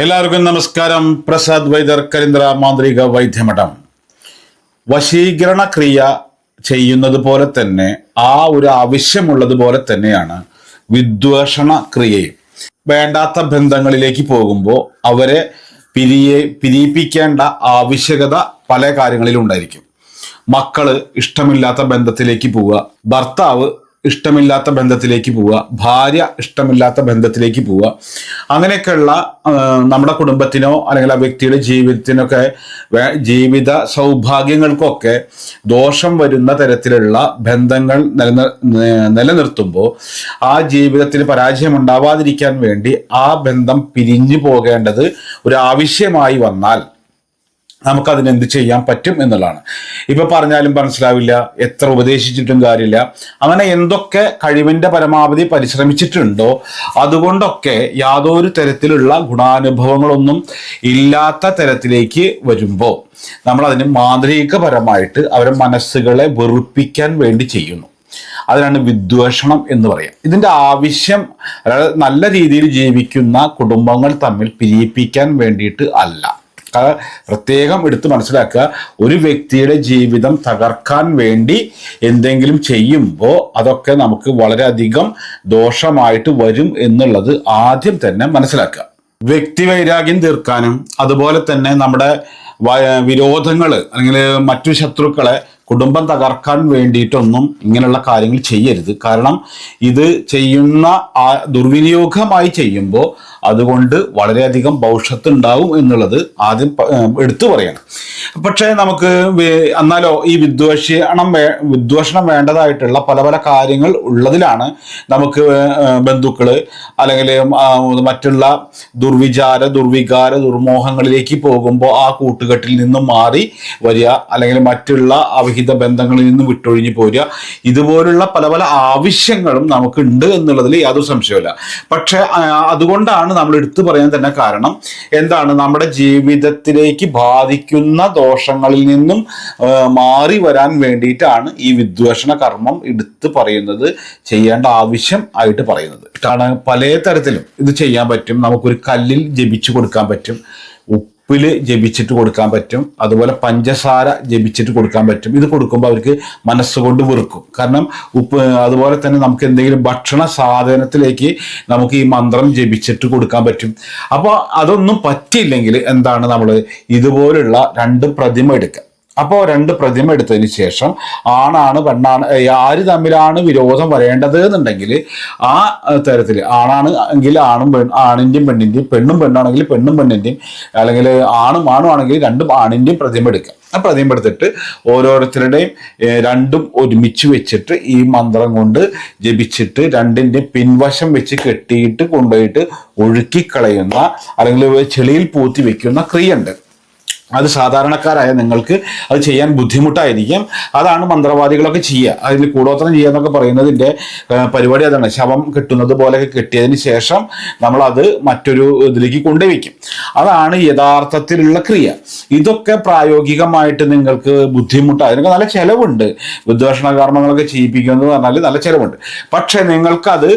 എല്ലാവർക്കും നമസ്കാരം. പ്രസാദ് വൈദർ കരിന്ദ്ര മാന്ത്രിക വൈദ്യമഠം. വശീകരണ ക്രിയ ചെയ്യുന്നത് പോലെ തന്നെ ആ ഒരു ആവശ്യമുള്ളത് പോലെ തന്നെയാണ് വിദ്വേഷണ ക്രിയയും വേണ്ടാത്ത ബന്ധങ്ങളിലേക്ക് പോകുമ്പോൾ അവരെ പിരിയെ പിരിയിപ്പിക്കേണ്ട ആവശ്യകത പല കാര്യങ്ങളിലും ഉണ്ടായിരിക്കും. മക്കൾ ഇഷ്ടമില്ലാത്ത ബന്ധത്തിലേക്ക് പോവുക ഭർത്താവ് ഇഷ്ടമില്ലാത്ത ബന്ധത്തിലേക്ക് പോവുക ഭാര്യ ഇഷ്ടമില്ലാത്ത ബന്ധത്തിലേക്ക് പോവുക. അങ്ങനെയൊക്കെയുള്ള നമ്മുടെ കുടുംബത്തിനോ അല്ലെങ്കിൽ ആ വ്യക്തിയുടെ ജീവിതത്തിനൊക്കെ ജീവിത സൗഭാഗ്യങ്ങൾക്കൊക്കെ ദോഷം വരുന്ന തരത്തിലുള്ള ബന്ധങ്ങൾ നിലനിർ നിലനിർത്തുമ്പോൾ ആ ജീവിതത്തിന് പരാജയം ഉണ്ടാവാതിരിക്കാൻ വേണ്ടി ആ ബന്ധം പിരിഞ്ഞു പോകേണ്ടത് ഒരു ആവശ്യമായി വന്നാൽ നമുക്കതിന് എന്ത് ചെയ്യാൻ പറ്റും എന്നുള്ളതാണ്. ഇപ്പൊ പറഞ്ഞാലും മനസ്സിലാവില്ല എത്ര ഉപദേശിച്ചിട്ടും കാര്യമില്ല. അങ്ങനെ എന്തൊക്കെ കഴിവിന്റെ പരമാവധി പരിശ്രമിച്ചിട്ടുണ്ടോ അതുകൊണ്ടൊക്കെ യാതൊരു തരത്തിലുള്ള ഗുണാനുഭവങ്ങളൊന്നും ഇല്ലാത്ത തരത്തിലേക്ക് വരുമ്പോൾ നമ്മൾ അതിന് മാന്ത്രികപരമായിട്ട് അവരുടെ മനസ്സുകളെ വെറുപ്പിക്കാൻ വേണ്ടി ചെയ്യുന്നു. അതിനാണ് വിദ്വേഷണം എന്ന് പറയാം. ഇതിന്റെ ആവശ്യം അതായത് നല്ല രീതിയിൽ ജീവിക്കുന്ന കുടുംബങ്ങൾ തമ്മിൽ പിരിയിപ്പിക്കാൻ വേണ്ടിയിട്ട് അല്ല. പ്രത്യേകം എടുത്ത് മനസ്സിലാക്കുക. ഒരു വ്യക്തിയുടെ ജീവിതം തകർക്കാൻ വേണ്ടി എന്തെങ്കിലും ചെയ്യുമ്പോൾ അതൊക്കെ നമുക്ക് വളരെയധികം ദോഷമായിട്ട് വരും എന്നുള്ളത് ആദ്യം തന്നെ മനസ്സിലാക്കുക. വ്യക്തി വൈരാഗ്യം തീർക്കാനും അതുപോലെ തന്നെ നമ്മുടെ വിരോധങ്ങൾ അല്ലെങ്കിൽ മറ്റു ശത്രുക്കളെ കുടുംബം തകർക്കാൻ വേണ്ടിയിട്ടൊന്നും ഇങ്ങനെയുള്ള കാര്യങ്ങൾ ചെയ്യരുത്. കാരണം ഇത് ചെയ്യുന്ന ആ ദുർവിനിയോഗമായി ചെയ്യുമ്പോൾ അതുകൊണ്ട് വളരെയധികം ഭവിഷ്യത്ത് ഉണ്ടാവും എന്നുള്ളത് ആദ്യം എടുത്തു പറയണം. പക്ഷേ നമുക്ക് എന്നാലോ ഈ വിദ്വേഷണം വേ വിദ്വേഷണം വേണ്ടതായിട്ടുള്ള പല പല കാര്യങ്ങൾ ഉള്ളതിലാണ് നമുക്ക് ബന്ധുക്കൾ അല്ലെങ്കിൽ മറ്റുള്ള ദുർവിചാര ദുർവികാര ദുർമോഹങ്ങളിലേക്ക് പോകുമ്പോൾ ആ കൂട്ടുകെട്ടിൽ നിന്നും മാറി വരിക അല്ലെങ്കിൽ മറ്റുള്ള അവിഹിത ബന്ധങ്ങളിൽ നിന്നും വിട്ടൊഴിഞ്ഞു പോരുക. ഇതുപോലുള്ള പല പല ആവശ്യങ്ങളും നമുക്കുണ്ട് എന്നുള്ളതിൽ യാതൊരു സംശയമില്ല പക്ഷെ അതുകൊണ്ടാണ് നമ്മൾ എടുത്തു പറയാൻ തന്നെ കാരണം എന്താണ് നമ്മുടെ ജീവിതത്തിലേക്ക് ബാധിക്കുന്ന ദോഷങ്ങളിൽ നിന്നും മാറി വരാൻ വേണ്ടിയിട്ടാണ് ഈ വിദ്വേഷണ കർമ്മം എടുത്തു പറയുന്നത് ചെയ്യേണ്ട ആവശ്യം ആയിട്ട് പറയുന്നത്. പല തരത്തിലും ഇത് ചെയ്യാൻ പറ്റും. നമുക്കൊരു കല്ലിൽ ജപിച്ചു കൊടുക്കാൻ പറ്റും. ഉപ്പിൽ ജപിച്ചിട്ട് കൊടുക്കാൻ പറ്റും. അതുപോലെ പഞ്ചസാര ജപിച്ചിട്ട് കൊടുക്കാൻ പറ്റും. ഇത് കൊടുക്കുമ്പോൾ അവർക്ക് മനസ്സുകൊണ്ട് വെറുക്കും. കാരണം ഉപ്പ് അതുപോലെ തന്നെ നമുക്ക് എന്തെങ്കിലും ഭക്ഷണ സാധനത്തിലേക്ക് നമുക്ക് ഈ മന്ത്രം ജപിച്ചിട്ട് കൊടുക്കാൻ പറ്റും. അപ്പോൾ അതൊന്നും പറ്റിയില്ലെങ്കിൽ എന്താണ് നമ്മൾ ഇതുപോലുള്ള രണ്ട് പ്രതിമ എടുക്കുക. അപ്പോൾ രണ്ട് പ്രതിമ എടുത്തതിന് ശേഷം ആണാണ് പെണ്ണാണ് ആര് തമ്മിലാണ് വിരോധം വരേണ്ടത് എന്നുണ്ടെങ്കിൽ ആ തരത്തിൽ ആണാണ് എങ്കിൽ ആണും പെൺ ആണിന്റെയും പെണ്ണിന്റെയും പെണ്ണും പെണ്ണാണെങ്കിൽ പെണ്ണും പെണ്ണിന്റെയും അല്ലെങ്കിൽ ആണും ആണും ആണെങ്കിൽ രണ്ടും ആണിന്റെയും പ്രതിമ എടുക്കുക. ആ പ്രതിമ എടുത്തിട്ട് ഓരോരുത്തരുടെയും രണ്ടും ഒരുമിച്ച് വെച്ചിട്ട് ഈ മന്ത്രം കൊണ്ട് ജപിച്ചിട്ട് രണ്ടിന്റെ പിൻവശം വെച്ച് കെട്ടിയിട്ട് കൊണ്ടുപോയിട്ട് ഒഴുക്കിക്കളയുന്ന അല്ലെങ്കിൽ ചെളിയിൽ പൂത്തി വെക്കുന്ന ക്രിയ ഉണ്ട് അത് സാധാരണക്കാരായ നിങ്ങൾക്ക് അത് ചെയ്യാൻ ബുദ്ധിമുട്ടായിരിക്കും. അതാണ് മന്ത്രവാദികളൊക്കെ ചെയ്യുക അതിൽ കൂടോത്രം ചെയ്യുക എന്നൊക്കെ പറയുന്നതിന്റെ പരിപാടി അതാണ്. ശവം കിട്ടുന്നത് പോലെയൊക്കെ കിട്ടിയതിന് ശേഷം നമ്മളത് മറ്റൊരു ഇതിലേക്ക് കൊണ്ടുവയ്ക്കും അതാണ് യഥാർത്ഥത്തിലുള്ള ക്രിയ. ഇതൊക്കെ പ്രായോഗികമായിട്ട് നിങ്ങൾക്ക് ബുദ്ധിമുട്ടായി അതിനൊക്കെ നല്ല ചിലവുണ്ട്. വിദ്വേഷണ കർമ്മങ്ങളൊക്കെ ചെയ്യിപ്പിക്കുമെന്ന് പറഞ്ഞാൽ നല്ല ചിലവുണ്ട്. പക്ഷേ നിങ്ങൾക്കത്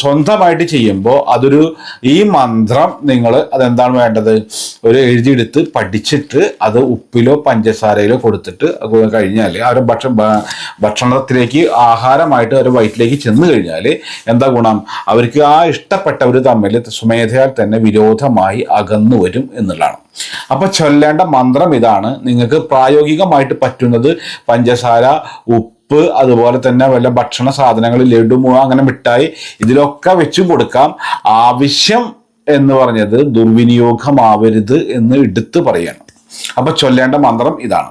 സ്വന്തമായിട്ട് ചെയ്യുമ്പോൾ അതൊരു ഈ മന്ത്രം നിങ്ങൾ അതെന്താണ് വേണ്ടത്? ഒരു എഴുതിയെടുത്ത് പഠിച്ചിട്ട് അത് ഉപ്പിലോ പഞ്ചസാരയിലോ കൊടുത്തിട്ട് കഴിഞ്ഞാൽ അവരുടെ ഭക്ഷണ ഭക്ഷണത്തിലേക്ക് ആഹാരമായിട്ട് അവർ വയറ്റിലേക്ക് ചെന്ന് കഴിഞ്ഞാൽ എന്താ ഗുണം? അവർക്ക് ആ ഇഷ്ടപ്പെട്ടവർ തമ്മിൽ സ്വമേധയാൽ തന്നെ വിരോധമായി അകന്നു വരും എന്നുള്ളതാണ്. അപ്പൊ ചൊല്ലേണ്ട മന്ത്രം ഇതാണ്. നിങ്ങൾക്ക് പ്രായോഗികമായിട്ട് പറ്റുന്നത് പഞ്ചസാര ഉപ്പ് അതുപോലെ തന്നെ വല്ല ഭക്ഷണ സാധനങ്ങൾ ലഡു അങ്ങനെ മിഠായി ഇതിലൊക്കെ വെച്ചും കൊടുക്കാം. ആവശ്യം എന്ന് പറഞ്ഞത് ദുർവിനിയോഗമാവരുത് എന്ന് എടുത്തു പറയണം. അപ്പൊ ചൊല്ലേണ്ട മന്ത്രം ഇതാണ്.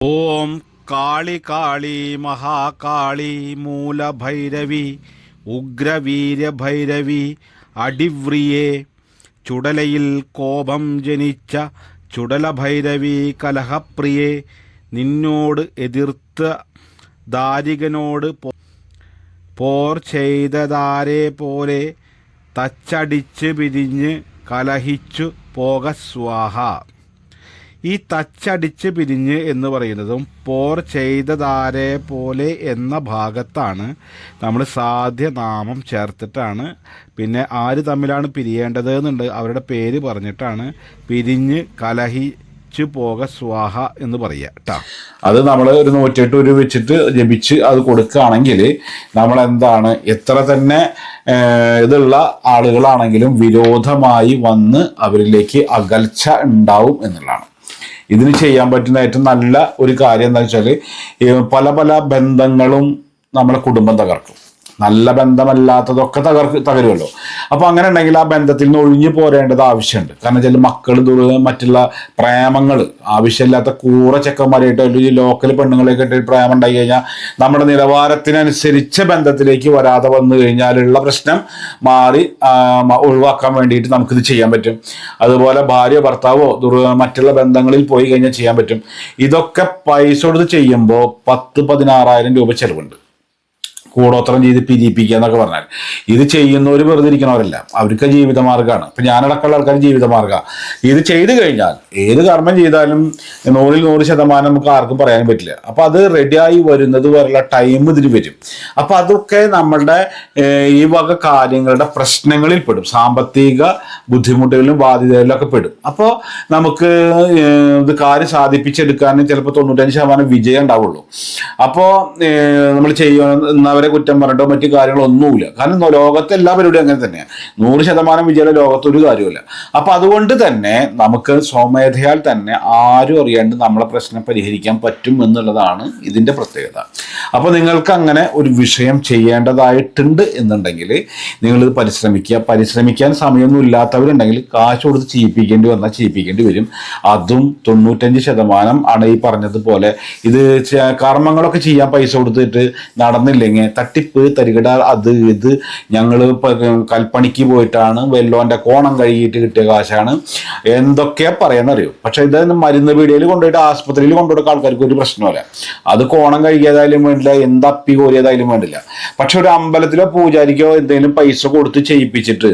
ഓം കാളി കാളി മഹാകാളി മൂലഭൈരവി ഉഗ്രവീര്യഭൈരവി അടിവ്രിയെ ചുടലയിൽ കോപം ജനിച്ച ചുടലഭൈരവി കലഹപ്രിയെ നിന്നോട് എതിർത്ത ദാരികനോട് പോർ ചെയ്തതാരെ പോലെ തച്ചടിച്ച് പിരിഞ്ഞ് കലഹിച്ചു പോക സ്വാഹ. ഈ തച്ചടിച്ച് പിരിഞ്ഞ് എന്ന് പറയുന്നതും പോർ ചെയ്തതാരെ പോലെ എന്ന ഭാഗത്താണ് നമ്മൾ സാധ്യനാമം ചേർത്തിട്ടാണ്. പിന്നെ ആര് തമ്മിലാണ് പിരിയേണ്ടത് എന്നുണ്ട് അവരുടെ പേര് പറഞ്ഞിട്ടാണ് പിരിഞ്ഞ് കലഹിച്ചു പോക സ്വാഹ എന്ന് പറയുക കേട്ടോ അത് നമ്മൾ ഒരു നൂറ്റെട്ട് ഒരു വെച്ചിട്ട് ജപിച്ച് അത് കൊടുക്കുകയാണെങ്കിൽ നമ്മൾ എന്താണ് എത്ര തന്നെ ഇതുള്ള ആളുകളാണെങ്കിലും വിരോധമായി വന്ന് അവരിലേക്ക് അകൽച്ച ഉണ്ടാവും എന്നുള്ളതാണ്. ഇതിന് ചെയ്യാൻ പറ്റുന്ന ഏറ്റവും നല്ല ഒരു കാര്യം എന്താ വെച്ചാൽ പല പല ബന്ധങ്ങളും നമ്മളെ കുടുംബം തകർക്കും. നല്ല ബന്ധമല്ലാത്തതൊക്കെ തകർക്ക് തകരുമല്ലോ. അപ്പൊ അങ്ങനെ ഉണ്ടെങ്കിൽ ആ ബന്ധത്തിൽ നിന്ന് ഒഴിഞ്ഞു പോരേണ്ടത് ആവശ്യമുണ്ട്. കാരണം ചില മക്കൾ മറ്റുള്ള പ്രേമങ്ങൾ ആവശ്യമില്ലാത്ത കൂറ ചെക്കന്മാരായിട്ട് അല്ലെങ്കിൽ ലോക്കൽ പെണ്ണുങ്ങളെയൊക്കെ ഇട്ട് പ്രേമം ഉണ്ടായി കഴിഞ്ഞാൽ നമ്മുടെ നിലവാരത്തിനനുസരിച്ച് ബന്ധത്തിലേക്ക് വരാതെ വന്നു കഴിഞ്ഞാലുള്ള പ്രശ്നം മാറി ഒഴിവാക്കാൻ വേണ്ടിയിട്ട് നമുക്കിത് ചെയ്യാൻ പറ്റും. അതുപോലെ ഭാര്യ ഭർത്താവോ മറ്റുള്ള ബന്ധങ്ങളിൽ പോയി കഴിഞ്ഞാൽ ചെയ്യാൻ പറ്റും. ഇതൊക്കെ പൈസ കൊടുത്ത് ചെയ്യുമ്പോൾ പത്ത് പതിനാറായിരം രൂപ ചെലവുണ്ട്. കൂടോത്രം ചെയ്ത് പിരിയിപ്പിക്കുക എന്നൊക്കെ പറഞ്ഞാൽ. ഇത് ചെയ്യുന്നവർ വെറുതെ ഇരിക്കണവരല്ല. അവർക്ക് ജീവിതമാർഗമാണ് ഇപ്പം ഞാനടക്കമുള്ള ആൾക്കാർ ജീവിതമാർഗമാണ് ഇത് ചെയ്തു കഴിഞ്ഞാൽ ഏത് കർമ്മം ചെയ്താലും നൂറിൽ നൂറ് ശതമാനം നമുക്ക് ആർക്കും പറയാൻ പറ്റില്ല. അപ്പോൾ അത് റെഡിയായി വരുന്നത് വരെയുള്ള ടൈം ഇതിന് വരും. അപ്പോൾ അതൊക്കെ നമ്മളുടെ ഈ വക കാര്യങ്ങളുടെ പ്രശ്നങ്ങളിൽ പെടും. സാമ്പത്തിക ബുദ്ധിമുട്ടുകളിലും ബാധ്യതകളിലും ഒക്കെ പെടും. അപ്പോൾ നമുക്ക് ഇത് കാര്യം സാധിപ്പിച്ചെടുക്കാൻ ചിലപ്പോൾ തൊണ്ണൂറ്റഞ്ച് ശതമാനം വിജയം ഉണ്ടാവുള്ളൂ. അപ്പോൾ നമ്മൾ ചെയ്യുന്നവരെ കുറ്റം പറഞ്ഞിട്ടോ മറ്റു കാര്യങ്ങളൊന്നുമില്ല. കാരണം ലോകത്തെ എല്ലാ പരിപാടിയും അങ്ങനെ തന്നെയാണ് നൂറ് ശതമാനം വിജയം ലോകത്ത് ഒരു കാര്യമില്ല അപ്പൊ അതുകൊണ്ട് തന്നെ നമുക്ക് സ്വമേധയാൽ തന്നെ ആരും അറിയാണ്ട് നമ്മളെ പ്രശ്നം പരിഹരിക്കാൻ പറ്റും എന്നുള്ളതാണ് ഇതിന്റെ പ്രത്യേകത. അപ്പൊ നിങ്ങൾക്ക് അങ്ങനെ ഒരു വിഷയം ചെയ്യേണ്ടതായിട്ടുണ്ട് എന്നുണ്ടെങ്കിൽ നിങ്ങളിത് പരിശ്രമിക്കുക. പരിശ്രമിക്കാൻ സമയമൊന്നും ഇല്ലാത്തവരുണ്ടെങ്കിൽ കാശ് കൊടുത്ത് ചെയ്യിപ്പിക്കേണ്ടി വന്നാൽ ചെയ്യിപ്പിക്കേണ്ടി വരും. അതും തൊണ്ണൂറ്റഞ്ച് ശതമാനം ആണ് ഈ പറഞ്ഞതുപോലെ ഇത് കർമ്മങ്ങളൊക്കെ ചെയ്യാൻ പൈസ കൊടുത്തിട്ട് നടന്നില്ലെങ്കിൽ തട്ടിപ്പ് തരികിട അത് ഇത്. ഞങ്ങൾ കൽപ്പണിക്ക് പോയിട്ടാണ് വെല്ലോന്റെ കോണം കഴുകിയിട്ട് കിട്ടിയ കാശാണ്. എന്തൊക്കെയാ പറയാന്നറിയോ? പക്ഷേ ഇത് മരുന്ന് പീടികയിൽ കൊണ്ടുപോയിട്ട് ആസ്പത്രിയിൽ കൊണ്ടുപോയിട്ട് ആൾക്കാർക്ക് ഒരു പ്രശ്നമല്ല അത് കോണം കഴുകിയതായാലും വേണ്ടില്ല എന്ത് അപ്പി കോരിയതായാലും വേണ്ടില്ല. പക്ഷെ ഒരു അമ്പലത്തിലോ പൂജാരിക്കോ എന്തെങ്കിലും പൈസ കൊടുത്ത് ചെയ്യിപ്പിച്ചിട്ട്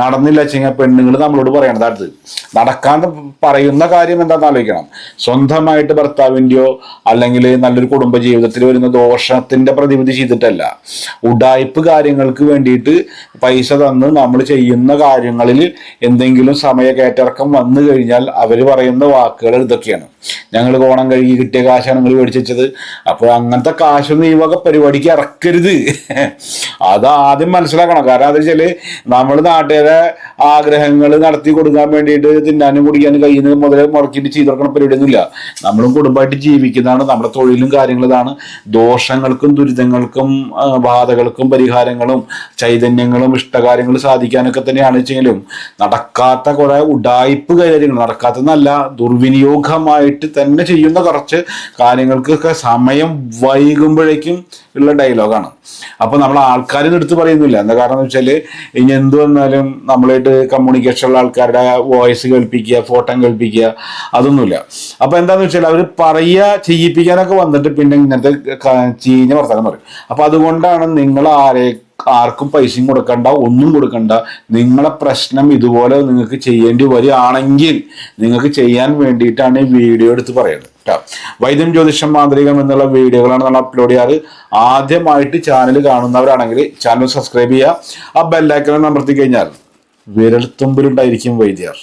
നടന്നില്ല വെച്ചാൽ പെണ്ണുങ്ങൾ നമ്മളോട് പറയണത് അടുത്ത്. നടക്കാൻ പറയുന്ന കാര്യം എന്താണെന്ന് ആലോചിക്കണം. സ്വന്തമായിട്ട് ഭർത്താവിന്റെയോ അല്ലെങ്കിൽ നല്ലൊരു കുടുംബ ജീവിതത്തിൽ വരുന്ന ദോഷത്തിന്റെ പ്രതിവിധി ചെയ്തിട്ടല്ല. ഉഡായിപ്പ് കാര്യങ്ങൾക്ക് വേണ്ടിയിട്ട് പൈസ തന്ന് നമ്മൾ ചെയ്യുന്ന കാര്യങ്ങളിൽ എന്തെങ്കിലും സമയ കയറ്റിറക്കം വന്നു കഴിഞ്ഞാൽ അവർ പറയുന്ന വാക്കുകൾ ഇതൊക്കെയാണ്. ഞങ്ങൾ കോണം കഴുകി കിട്ടിയ കാശാണ് നിങ്ങൾ മേടിച്ച് വെച്ചത് അപ്പോൾ അങ്ങനത്തെ കാശൊന്നും ഈ വക പരിപാടിക്ക് ഇറക്കരുത്. അത് ആദ്യം മനസ്സിലാക്കണം. കാരണം എന്താ വെച്ചാൽ നമ്മൾ നാട്ടുകാരെ ആഗ്രഹങ്ങൾ നടത്തി കൊടുക്കാൻ വേണ്ടിയിട്ട് തിന്നാനും കുടിക്കാനും കയ്യിൽ നിന്ന് മുറക്കിട്ട് മുടക്കിയിട്ട് ചെയ്ത് കൊടുക്കുന്ന പരിപാടിയൊന്നുമില്ല. നമ്മളും കുടുംബമായിട്ട് ജീവിക്കുന്നതാണ്. നമ്മുടെ തൊഴിലും കാര്യങ്ങളും ഇതാണ്. ദോഷങ്ങൾക്കും ദുരിതങ്ങൾക്കും ബാധകൾക്കും പരിഹാരങ്ങളും ചൈതന്യങ്ങളും ഇഷ്ടകാര്യങ്ങളും സാധിക്കാനൊക്കെ തന്നെയാണ് വെച്ചെങ്കിലും നടക്കാത്ത കുറെ ഉഡായിപ്പ് കാര്യങ്ങൾ നടക്കാത്തതല്ല ദുർവിനിയോഗമായിട്ട് തന്നെ ചെയ്യുന്ന കുറച്ച് കാര്യങ്ങൾക്കൊക്കെ സമയം വൈകുമ്പോഴേക്കും ഉള്ള ഡയലോഗാണ് അപ്പൊ നമ്മൾ ആൾക്കാരും എടുത്ത് പറയുന്നില്ല. എന്താ കാരണം എന്ന് വെച്ചാൽ ഇനി എന്ത് വന്നാലും നമ്മളായിട്ട് കമ്മ്യൂണിക്കേഷൻ ഉള്ള ആൾക്കാരുടെ വോയിസ് കേൾപ്പിക്കുക ഫോട്ടോ കേൾപ്പിക്കുക അതൊന്നുമില്ല. അപ്പൊ എന്താന്ന് വെച്ചാൽ അവർ പറയുക ചെയ്യിപ്പിക്കാനൊക്കെ വന്നിട്ട് പിന്നെ ഇങ്ങനത്തെ ചീഞ്ഞ വർത്തമാനം പറയും. അപ്പൊ അതുകൊണ്ടാണ് നിങ്ങൾ ആരെ ആർക്കും പൈസയും കൊടുക്കണ്ട ഒന്നും കൊടുക്കണ്ട. നിങ്ങളെ പ്രശ്നം ഇതുപോലെ നിങ്ങൾക്ക് ചെയ്യേണ്ടി വരികയാണെങ്കിൽ നിങ്ങൾക്ക് ചെയ്യാൻ വേണ്ടിയിട്ടാണ് ഈ വീഡിയോ എടുത്ത് പറയുന്നത് കേട്ടോ. വൈദ്യം ജ്യോതിഷം മാന്ത്രികം എന്നുള്ള വീഡിയോകളാണ് നമ്മൾ അപ്ലോഡ് ചെയ്യാറ്. ആദ്യമായിട്ട് ചാനൽ കാണുന്നവരാണെങ്കിൽ ചാനൽ സബ്സ്ക്രൈബ് ചെയ്യുക. ആ ബെല്ലൈക്കൺ അമർത്തി കഴിഞ്ഞാൽ വിരൽത്തുമ്പിലുണ്ടായിരിക്കും വൈദ്യർ.